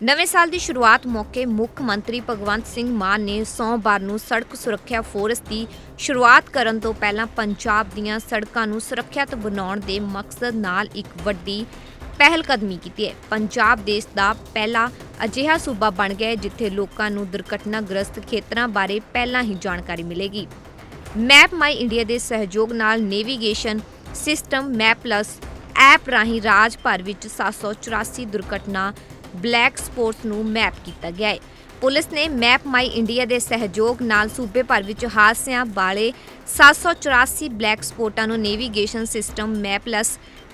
ਨਵੇਂ ਸਾਲ ਦੀ ਸ਼ੁਰੂਆਤ ਮੌਕੇ ਮੁੱਖ ਮੰਤਰੀ ਭਗਵੰਤ ਸਿੰਘ ਮਾਨ ਨੇ ਸੋਮਵਾਰ ਨੂੰ ਸੜਕ ਸੁਰੱਖਿਆ ਫੋਰਸ ਦੀ ਸ਼ੁਰੂਆਤ ਕਰਨ ਤੋਂ ਪਹਿਲਾਂ ਪੰਜਾਬ ਦੀਆਂ ਸੜਕਾਂ ਨੂੰ ਸੁਰੱਖਿਅਤ ਬਣਾਉਣ ਦੇ ਮਕਸਦ ਨਾਲ ਇੱਕ ਵੱਡੀ ਪਹਿਲ ਕਦਮੀ ਕੀਤੀ ਹੈ। ਪੰਜਾਬ ਦੇਸ਼ ਦਾ ਪਹਿਲਾ ਅਜਿਹਾ ਸੂਬਾ ਬਣ ਗਿਆ ਹੈ ਜਿੱਥੇ ਲੋਕਾਂ ਨੂੰ ਦੁਰਘਟਨਾਗ੍ਰਸਤ ਖੇਤਰਾਂ ਬਾਰੇ ਪਹਿਲਾਂ ਹੀ ਜਾਣਕਾਰੀ ਮਿਲੇਗੀ। ਮੈਪ ਮਾਈ ਇੰਡੀਆ ਦੇ ਸਹਿਯੋਗ ਨਾਲ navigation system map plus app ਰਾਹੀਂ ਰਾਜ ਭਰ ਵਿੱਚ 784 ਦੁਰਘਟਨਾ ਬਲੈਕ ਸਪੌਟਸ ਨੂੰ ਮੈਪ ਕੀਤਾ ਗਿਆ ਹੈ। ਪੁਲਿਸ ਨੇ ਮੈਪ ਮਾਈ ਇੰਡੀਆ ਦੇ ਸਹਿਯੋਗ ਨਾਲ ਸੂਬੇ ਭਰ ਵਿੱਚ ਹਾਦਸਿਆਂ ਵਾਲੇ 784 ਬਲੈਕ ਸਪੌਟਾਂ ਨੂੰ ਨੈਵੀਗੇਸ਼ਨ ਸਿਸਟਮ ਮੈਪ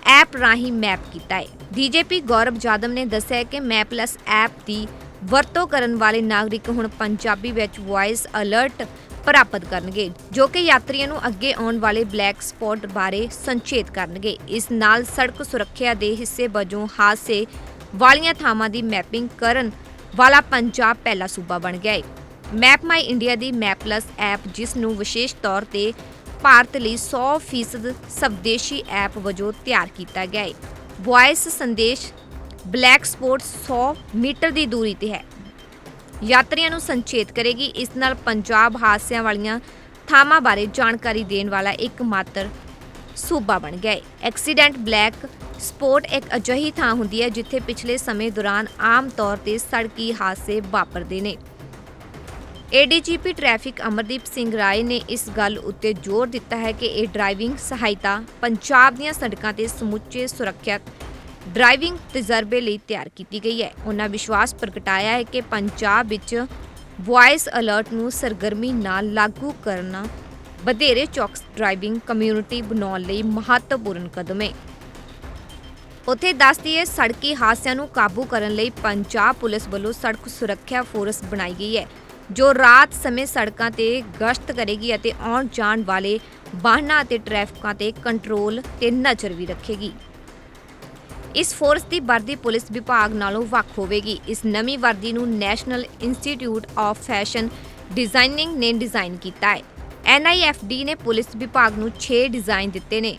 ਐਪ ਰਾਹੀਂ ਮੈਪ ਕੀਤਾ ਹੈ। ਡੀਜੀਪੀ ਗੌਰਵ ਜਾਦਵ ਨੇ ਦੱਸਿਆ ਕਿ ਮੈਪ ਐਪ ਦੀ ਵਰਤੋਂ ਕਰਨ ਵਾਲੇ ਨਾਗਰਿਕ ਹੁਣ ਪੰਜਾਬੀ ਵਿੱਚ ਵੌਇਸ ਅਲਰਟ ਪ੍ਰਾਪਤ ਕਰਨਗੇ, ਜੋ ਕਿ ਯਾਤਰੀਆਂ ਨੂੰ ਅੱਗੇ ਆਉਣ ਵਾਲੇ ਬਲੈਕ ਸਪੌਟ ਬਾਰੇ ਸੰਚੇਤ ਕਰਨਗੇ। ਇਸ ਨਾਲ ਸੜਕ ਸੁਰੱਖਿਆ ਦੇ ਹਿੱਸੇ ਵਜੋਂ ਹਾਦਸੇ ਵਾਲੀਆਂ ਥਾਵਾਂ ਦੀ ਮੈਪਿੰਗ ਕਰਨ ਵਾਲਾ ਪੰਜਾਬ ਪਹਿਲਾ ਸੂਬਾ ਬਣ ਗਿਆ ਹੈ ਮੈਪ ਮਾਈ ਇੰਡੀਆ ਦੀ ਮੈਪ ਪਲੱਸ ਐਪ, ਜਿਸ ਨੂੰ ਵਿਸ਼ੇਸ਼ ਤੌਰ ਤੇ ਭਾਰਤ ਲਈ 100% ਸਵਦੇਸ਼ੀ ਐਪ ਵਜੋਂ ਤਿਆਰ ਕੀਤਾ ਗਿਆ ਹੈ ਵੌਇਸ ਸੰਦੇਸ਼ ਬਲੈਕ ਸਪੌਟ 100 ਮੀਟਰ ਦੀ ਦੂਰੀ ਤੇ ਹੈ। ਯਾਤਰੀਆਂ ਨੂੰ ਸੰਚੇਤ ਕਰੇਗੀ ਇਸ ਨਾਲ ਪੰਜਾਬ ਹਾਦਸਿਆਂ ਵਾਲੀਆਂ ਥਾਵਾਂ ਬਾਰੇ ਜਾਣਕਾਰੀ ਦੇਣ ਵਾਲਾ ਇੱਕ ਮਾਤਰ ਸੂਬਾ ਬਣ ਗਿਆ ਹੈ ਐਕਸੀਡੈਂਟ ਬਲੈਕ ਸਪੋਰਟ ਇੱਕ ਅਜਿਹੀ ਥਾਂ ਹੁੰਦੀ ਹੈ ਜਿੱਥੇ ਪਿਛਲੇ ਸਮੇਂ ਦੌਰਾਨ ਆਮ ਤੌਰ ਤੇ ਸੜਕੀ ਹਾਦਸੇ ਵਾਪਰਦੇ ਨੇ। ਏਡੀਜੀਪੀ ਟ੍ਰੈਫਿਕ ਅਮਰਦੀਪ ਸਿੰਘ ਰਾਏ ਨੇ ਇਸ ਗੱਲ ਉੱਤੇ ਜ਼ੋਰ ਦਿੱਤਾ ਹੈ ਕਿ ਇਹ ਡਰਾਈਵਿੰਗ ਸਹਾਇਤਾ ਪੰਜਾਬ ਦੀਆਂ ਸੜਕਾਂ ਤੇ ਸਮੁੱਚੇ ਸੁਰੱਖਿਅਤ ਡਰਾਈਵਿੰਗ ਤਜਰਬੇ ਲਈ ਤਿਆਰ ਕੀਤੀ ਗਈ ਹੈ। ਉਹਨਾਂ ਵਿਸ਼ਵਾਸ ਪ੍ਰਗਟਾਇਆ ਹੈ ਕਿ ਪੰਜਾਬ ਵਿੱਚ ਵੌਇਸ ਅਲਰਟ ਨੂੰ ਸਰਗਰਮੀ ਨਾਲ ਲਾਗੂ ਕਰਨਾ ਵਧੇਰੇ ਚੌਕਸ ਡਰਾਈਵਿੰਗ ਕਮਿਊਨਿਟੀ ਬਣਾਉਣ ਲਈ ਮਹੱਤਵਪੂਰਨ ਕਦਮ ਹੈ। ਉੱਥੇ ਦੱਸਦੀ ਹੈ, ਸੜਕੀ ਹਾਦਸਿਆਂ ਨੂੰ ਕਾਬੂ ਕਰਨ ਲਈ ਪੰਜਾਬ ਪੁਲਿਸ ਵੱਲੋਂ ਸੜਕ ਸੁਰੱਖਿਆ ਫੋਰਸ ਬਣਾਈ ਗਈ ਹੈ, ਜੋ ਰਾਤ ਸਮੇਂ ਸੜਕਾਂ ਤੇ ਗਸ਼ਤ ਕਰੇਗੀ ਅਤੇ ਆਉਣ ਜਾਣ ਵਾਲੇ ਵਾਹਨਾਂ ਅਤੇ ਟ੍ਰੈਫਿਕਾਂ ਤੇ ਕੰਟਰੋਲ ਤੇ ਨਜ਼ਰ ਵੀ ਰੱਖੇਗੀ। ਇਸ ਫੋਰਸ ਦੀ ਵਰਦੀ ਪੁਲਿਸ ਵਿਭਾਗ ਨਾਲੋਂ ਵੱਖ ਹੋਵੇਗੀ। ਇਸ ਨਵੀਂ ਵਰਦੀ ਨੂੰ national institute of fashion designing ਨੇ ਡਿਜ਼ਾਈਨ ਕੀਤਾ ਹੈ। NIFD ਨੇ ਪੁਲਿਸ ਵਿਭਾਗ ਨੂੰ 6 ਡਿਜ਼ਾਈਨ ਦਿੱਤੇ ਨੇ।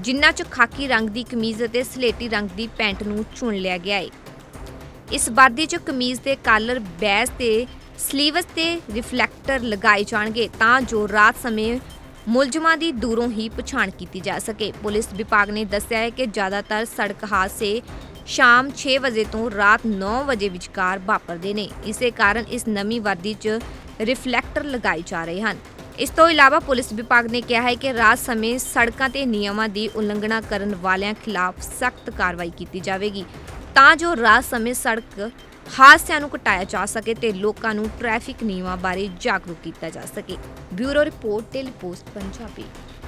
ਜਿਨ੍ਹਾਂ 'ਚ ਖਾਕੀ ਰੰਗ ਦੀ ਕਮੀਜ਼ ਅਤੇ ਸਲੇਟੀ ਰੰਗ ਦੀ ਪੈਂਟ ਨੂੰ ਚੁਣ ਲਿਆ ਗਿਆ ਹੈ ਇਸ ਵਰਦੀ 'ਚ ਕਮੀਜ਼ ਦੇ ਕਾਲਰ ਬੈਸ ਤੇ ਸਲੀਵਸ ਤੇ ਰਿਫਲੈਕਟਰ ਲਗਾਏ ਜਾਣਗੇ ਤਾਂ ਜੋ ਰਾਤ ਸਮੇਂ ਮੁਲਜ਼ਮਾਂ ਦੀ ਦੂਰੋਂ ਹੀ ਪਛਾਣ ਕੀਤੀ ਜਾ ਸਕੇ। ਪੁਲਿਸ ਵਿਭਾਗ ਨੇ ਦੱਸਿਆ ਹੈ ਕਿ ਜ਼ਿਆਦਾਤਰ ਸੜਕ ਹਾਦਸੇ ਸ਼ਾਮ 6 ਵਜੇ ਤੋਂ ਰਾਤ 9 ਵਜੇ ਵਿਚਕਾਰ ਵਾਪਰਦੇ ਨੇ। ਇਸੇ ਕਾਰਨ ਇਸ ਨਵੀਂ ਵਰਦੀ 'ਚ ਰਿਫਲੈਕਟਰ ਲਗਾਏ ਜਾ ਰਹੇ ਹਨ। ਇਸ ਤੋਂ ਇਲਾਵਾ ਪੁਲਿਸ ਵਿਭਾਗ ਨੇ ਕਿਹਾ ਹੈ ਕਿ ਰਾਤ ਸਮੇਂ ਸੜਕਾਂ ਤੇ ਨਿਯਮਾਂ ਦੀ ਉਲੰਘਣਾ ਕਰਨ ਵਾਲਿਆਂ ਖਿਲਾਫ ਸਖਤ ਕਾਰਵਾਈ ਕੀਤੀ ਜਾਵੇਗੀ ਤਾਂ ਜੋ ਰਾਤ ਸਮੇਂ ਸੜਕ ਹਾਦਸਿਆਂ ਨੂੰ ਘਟਾਇਆ ਜਾ ਸਕੇ ਤੇ ਲੋਕਾਂ ਨੂੰ ਟ੍ਰੈਫਿਕ ਨਿਯਮਾਂ ਬਾਰੇ ਜਾਗਰੂਕ ਕੀਤਾ ਜਾ ਸਕੇ। Bureau report tele post Punjabi.